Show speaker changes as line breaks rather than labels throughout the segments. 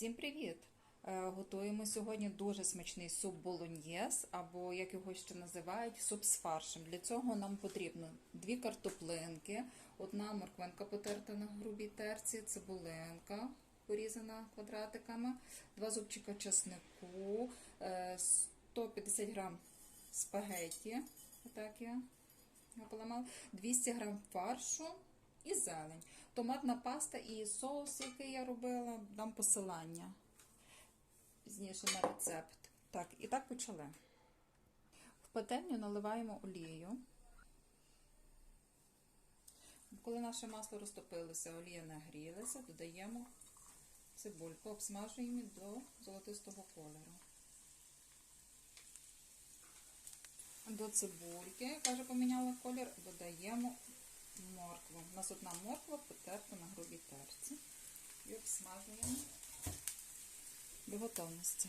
Всім привіт! Е, Готуємо сьогодні дуже смачний суп болоньєз, або як його ще називають, суп з фаршем. Для цього нам потрібно дві картоплинки, одна морквинка потерта на грубій терці, цибулинка порізана квадратиками, два зубчика чеснику, е, 150 грам спагетті, отак я поламала, 200 грам фаршу і зелень. Томатна паста і соус, який я робила, дам посилання пізніше на рецепт. Так, і так почали. В пательню наливаємо олію. Коли наше масло розтопилося, олія нагрілася, додаємо цибульку, обсмажуємо до золотистого кольору. До цибульки, яка вже поміняла колір, додаємо моркву. У нас одна морква потерта на грубій терці. І обсмажуємо до готовності.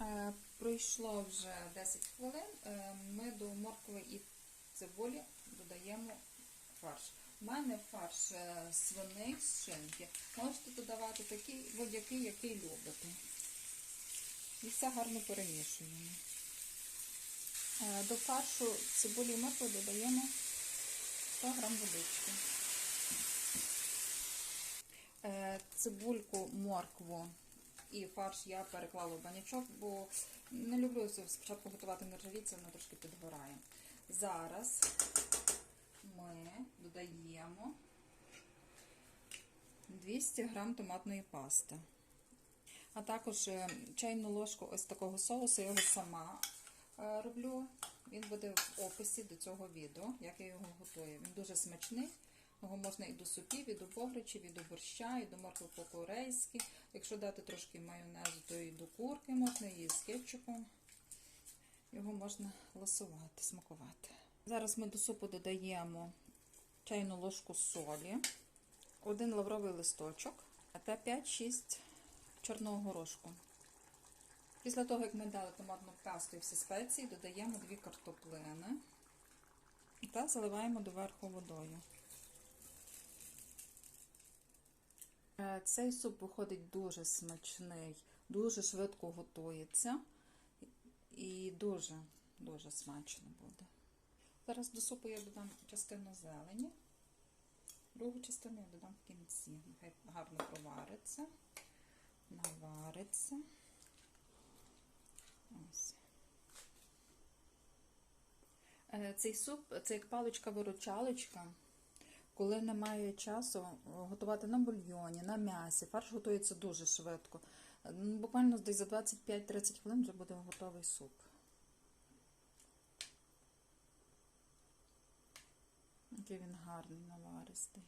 Е, пройшло вже 10 хвилин. Е, ми до моркви і цибулі додаємо фарш. У мене фарш е, свиний з шинки. Можете додавати такий будь-який, який любите. І все гарно перемішуємо. До фаршу цибулі і моркви додаємо 100 грам водички. Е, Цибульку, моркву і фарш я переклала в банячок, бо не люблю спочатку готувати нержавіці, вона трошки підгорає. Зараз ми додаємо 200 грам томатної пасти. А також е, чайну ложку ось такого соусу, я його сама роблю. Він буде в описі до цього відео, як я його готую. Він дуже смачний. Його можна і до супів, і до погречів, і до борща, і до моркви по-корейськи. Якщо дати трошки майонезу, то і до курки можна, і з кетчупом. Його можна ласувати, смакувати. Зараз ми до супу додаємо чайну ложку солі, один лавровий листочок та 5-6 чорного горошку. Після того, як ми дали томатну пасту і всі спеції, додаємо дві картоплини та заливаємо доверху водою. Е, Цей суп виходить дуже смачний, дуже швидко готується і дуже дуже смачно буде. Зараз до супу я додам частину зелені, другу частину я додам в кінці. Нехай гарно провариться, навариться. Ось. Е, Цей суп це як паличка-виручалочка. Коли немає часу готувати на бульйоні, на м'ясі, фарш готується дуже швидко. Буквально десь за 25-30 хвилин вже буде готовий суп. Який він гарний, наваристий.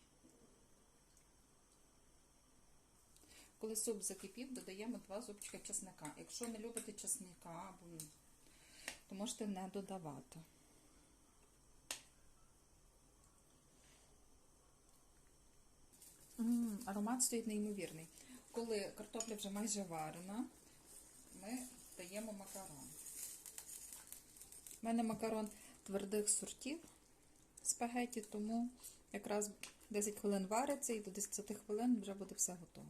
Коли суп закипів, додаємо 2 зубчика чесника. Якщо не любите чесника, то можете не додавати. Аромат стоїть неймовірний. Коли картопля вже майже варена, ми даємо макарон. У мене макарон твердих сортів спагеті, тому якраз 10 хвилин вариться і до 10 хвилин вже буде все готово.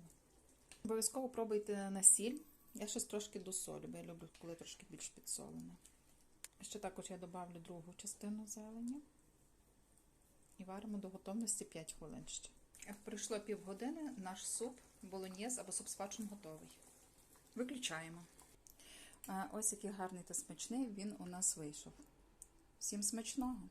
Обов'язково пробуйте на сіль. Я щось трошки досолю, бо я люблю, коли трошки більш підсолене. Ще також я додавлю другу частину зелені. І варимо до готовності 5 хвилин ще. Пройшло півгодини, наш суп болоньєз або суп з фаршем готовий. Виключаємо. Ось який гарний та смачний він у нас вийшов. Всім смачного!